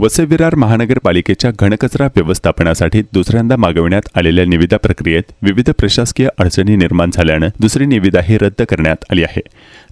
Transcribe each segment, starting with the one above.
वसई विरार महानगरपालिकेच्या घनकचरा व्यवस्थापनासाठी दुसऱ्यांदा मागविण्यात आलेल्या निविदा प्रक्रियेत विविध प्रशासकीय अडचणी निर्माण झाल्यानं दुसरी निविदाही रद्द करण्यात आली आहे.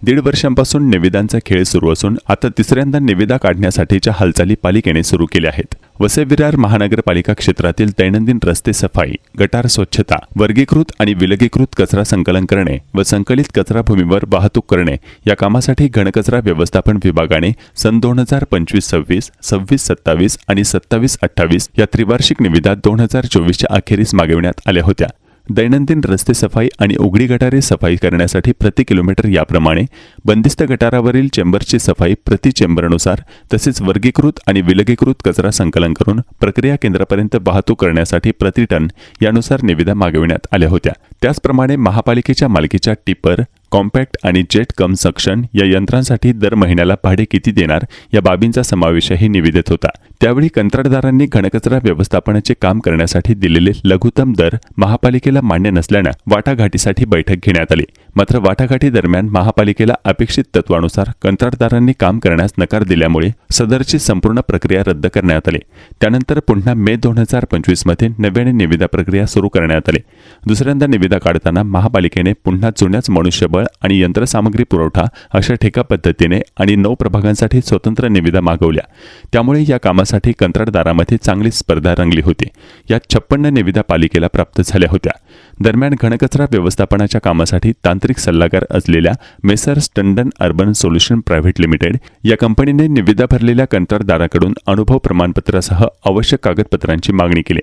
दीड वर्षांपासून निविदांचा खेळ सुरू असून आता तिसऱ्यांदा निविदा काढण्यासाठीच्या हालचाली पालिकेने सुरू केल्या आहेत. वसई विरार महानगरपालिका क्षेत्रातील दैनंदिन रस्ते सफाई गटार स्वच्छता वर्गीकृत आणि विलगीकृत कचरा संकलन करणे व संकलित कचरा भूमीवर वाहतूक करणे या कामासाठी घनकचरा व्यवस्थापन विभागाने सन दोन हजार पंचवीस सव्वीस सव्वीस सत्तावीस आणि सत्तावीस अठ्ठावीस या त्रिवार्षिक निविदा दोन हजार चोवीसच्या अखेरीस मागविण्यात आल्या होत्या. दैनंदिन रस्ते सफाई आणि उघडी गटारे सफाई करण्यासाठी प्रति किलोमीटर याप्रमाणे बंदिस्त गटारावरील चेंबरची सफाई प्रति चेंबरनुसार तसेच वर्गीकृत आणि विलगीकृत कचरा संकलन करून प्रक्रिया केंद्रापर्यंत वाहतूक करण्यासाठी प्रति टन यानुसार निविदा मागविण्यात आल्या होत्या. त्याचप्रमाणे महापालिकेच्या मालकीच्या टिपर कॉम्पॅक्ट आणि जेट कम सक्शन या यंत्रांसाठी दर महिन्याला भाडे किती देणार या बाबींचा समावेशही निविदेत होता. त्यावेळी कंत्राटदारांनी घनकचरा व्यवस्थापनाचे काम करण्यासाठी दिलेले लघुतम दर महापालिकेला मान्य नसल्यानं वाटाघाटीसाठी बैठक घेण्यात आली. मात्र वाटाघाटी दरम्यान महापालिकेला अपेक्षित तत्वानुसार कंत्राटदारांनी काम करण्यास नकार दिल्यामुळे सदरची संपूर्ण प्रक्रिया रद्द करण्यात आली. त्यानंतर पुन्हा मे दोन हजार पंचवीसमध्ये नव्याने निविदा प्रक्रिया सुरू करण्यात आली. दुसऱ्यांदा निविदा काढताना महापालिकेने पुन्हा जुन्याच मनुष्यबळ आणि यंत्रसामग्री पुरवठा अशा ठेका पद्धतीने आणि नऊ प्रभागांसाठी स्वतंत्र निविदा मागवल्या. त्यामुळे या कामासाठी कंत्राटदारामध्ये चांगली स्पर्धा रंगली होती. यात छप्पन्न निविदा पालिकेला प्राप्त झाल्या होत्या. दरम्यान घनकचरा व्यवस्थापनाच्या कामासाठी तांत्रिक सल्लागार असलेल्या messrs Tandon urban solution private limited या कंपनीने निविदा भरलेल्या कंत्राटदाराकडून अनुभव प्रमाणपत्रासह आवश्यक कागदपत्रांची मागणी केली.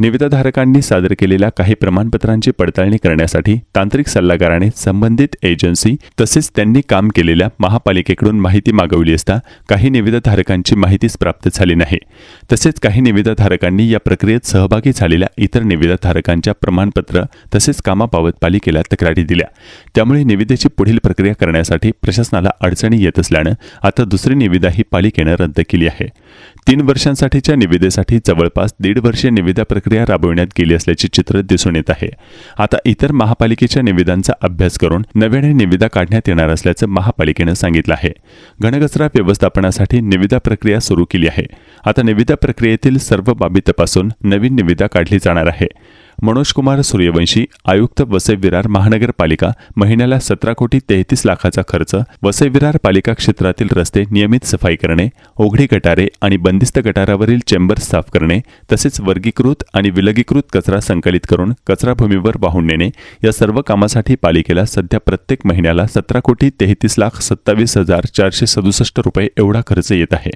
निविदाधारकांनी सादर केलेल्या काही प्रमाणपत्रांची पडताळणी करण्यासाठी तांत्रिक सल्लागाराने संबंधित एजन्सी तसेच त्यांनी काम केलेल्या महापालिकेकडून माहिती मागवली असता काही निविदाधारकांची माहितीच प्राप्त झाली नाही. तसेच काही निविदाधारकांनी या प्रक्रियेत सहभागी झालेल्या इतर निविदाधारकांच्या प्रमाणपत्र तसेच कामाबाबत पालिकेला तक्रारी दिल्या. त्यामुळे निविदेची पुढील प्रक्रिया करण्यासाठी प्रशासनाला अडचणी येत असल्यानं आता दुसरी निविदा ही पालिकेनं रद्द केली आहे. तीन वर्षांसाठीच्या निविदेसाठी जवळपास दीड वर्षीय निविदा प्रक्रिया राबविण्यात गेली असल्याचे चित्र दिसून येत आहे. आता इतर महापालिकेच्या निविदांचा अभ्यास करून नव्याने निविदा काढण्यात येणार असल्याचं महापालिकेनं सांगितलं आहे. घनकचरा व्यवस्थापनासाठी निविदा प्रक्रिया सुरू केली आहे. आता निविदा प्रक्रियेतील सर्व बाबी तपासून नवीन निविदा काढली जाणार आहे. मनोज कुमार सूर्यवंशी आयुक्त वसई विरार महानगरपालिका महिन्याला सतरा कोटी तेहतीस लाखाचा खर्च वसई विरार पालिका क्षेत्रातील रस्ते नियमित सफाई करणे ओघडी गटारे आणि बंदिस्त गटारावरील चेंबर साफ करणे तसेच वर्गीकृत आणि विलगीकृत कचरा संकलित करून कचरा भूमीवर वाहून नेणे या सर्व कामासाठी पालिकेला सध्या प्रत्येक महिन्याला सतरा कोटी तेहतीस लाख सत्तावीस हजार चारशे सदुसष्ट रुपये एवढा खर्च येत आहे.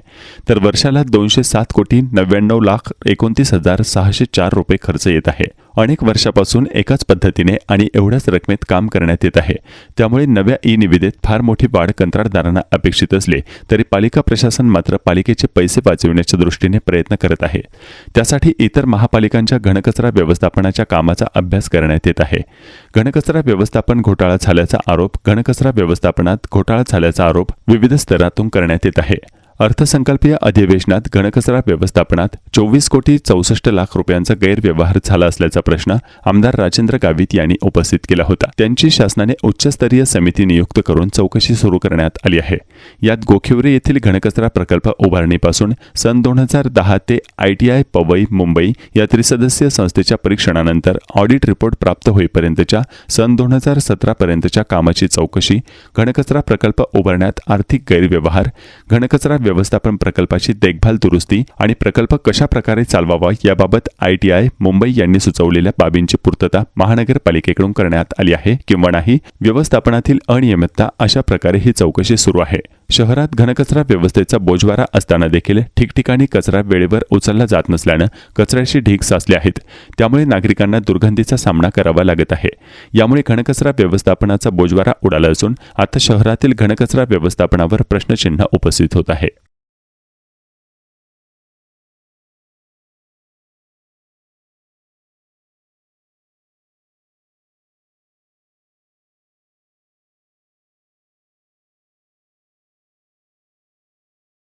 तर वर्षाला दोनशे सात कोटी नव्याण्णव लाख एकोणतीस हजार सहाशे चार रुपये खर्च येत आहे. अनेक वर्षापासून एकाच पद्धतीने आणि एवढ्याच रकमेत काम करण्यात येत आहे. त्यामुळे नव्या ई निविदेत फार मोठी वाढ कंत्राटदारांना अपेक्षित असले तरी पालिका प्रशासन मात्र पालिकेचे पैसे वाचविण्याच्या दृष्टीने प्रयत्न करत आहे. त्यासाठी इतर महापालिकांच्या घनकचरा व्यवस्थापनाच्या कामाचा अभ्यास करण्यात येत आहे. घनकचरा व्यवस्थापन घोटाळा झाल्याचा आरोप घनकचरा व्यवस्थापनात घोटाळा झाल्याचा आरोप विविध स्तरातून करण्यात येत आहे. अर्थसंकल्पीय अधिवेशनात घनकचरा व्यवस्थापनात चोवीस कोटी चौसष्ट लाख रुपयांचा गैरव्यवहार झाला असल्याचा प्रश्न आमदार राजेंद्र गावित यांनी उपस्थित केला होता. त्यांची शासनाने उच्चस्तरीय समिती नियुक्त करून चौकशी सुरू करण्यात आली आहे. यात गोखिवरे येथील घनकचरा प्रकल्प उभारणीपासून सन दोन हजार दहा ते आयटीआय पवई मुंबई या त्रिसदस्यीय संस्थेच्या परीक्षणानंतर ऑडिट रिपोर्ट प्राप्त होईपर्यंतच्या सन दोन हजार सतरा पर्यंतच्या कामाची चौकशी घनकचरा प्रकल्प उभारण्यात आर्थिक गैरव्यवहार घनकचरा व्यवस्थापन प्रकल्पाची देखभाल दुरुस्ती आणि प्रकल्प कशा प्रकारे चालवावा याबाबत आयटीआय मुंबई यांनी सुचवलेल्या बाबींची पूर्तता महानगरपालिकेकडून करण्यात आली आहे किंवा नाही व्यवस्थापनातील अनियमितता अशा प्रकारे ही चौकशी सुरू आहे. शहरात घनकचरा व्यवस्थेचा बोजवारा असताना देखील ठिकठिकाणी कचरा वेळेवर उचलला जात नसल्यानं कचऱ्याशी ढीग साचले आहेत. त्यामुळे नागरिकांना दुर्गंधीचा सामना करावा लागत आहे. यामुळे घनकचरा व्यवस्थापनाचा बोजवारा उडाला असून आता शहरातील घनकचरा व्यवस्थापनावर प्रश्नचिन्ह उपस्थित होत आहे.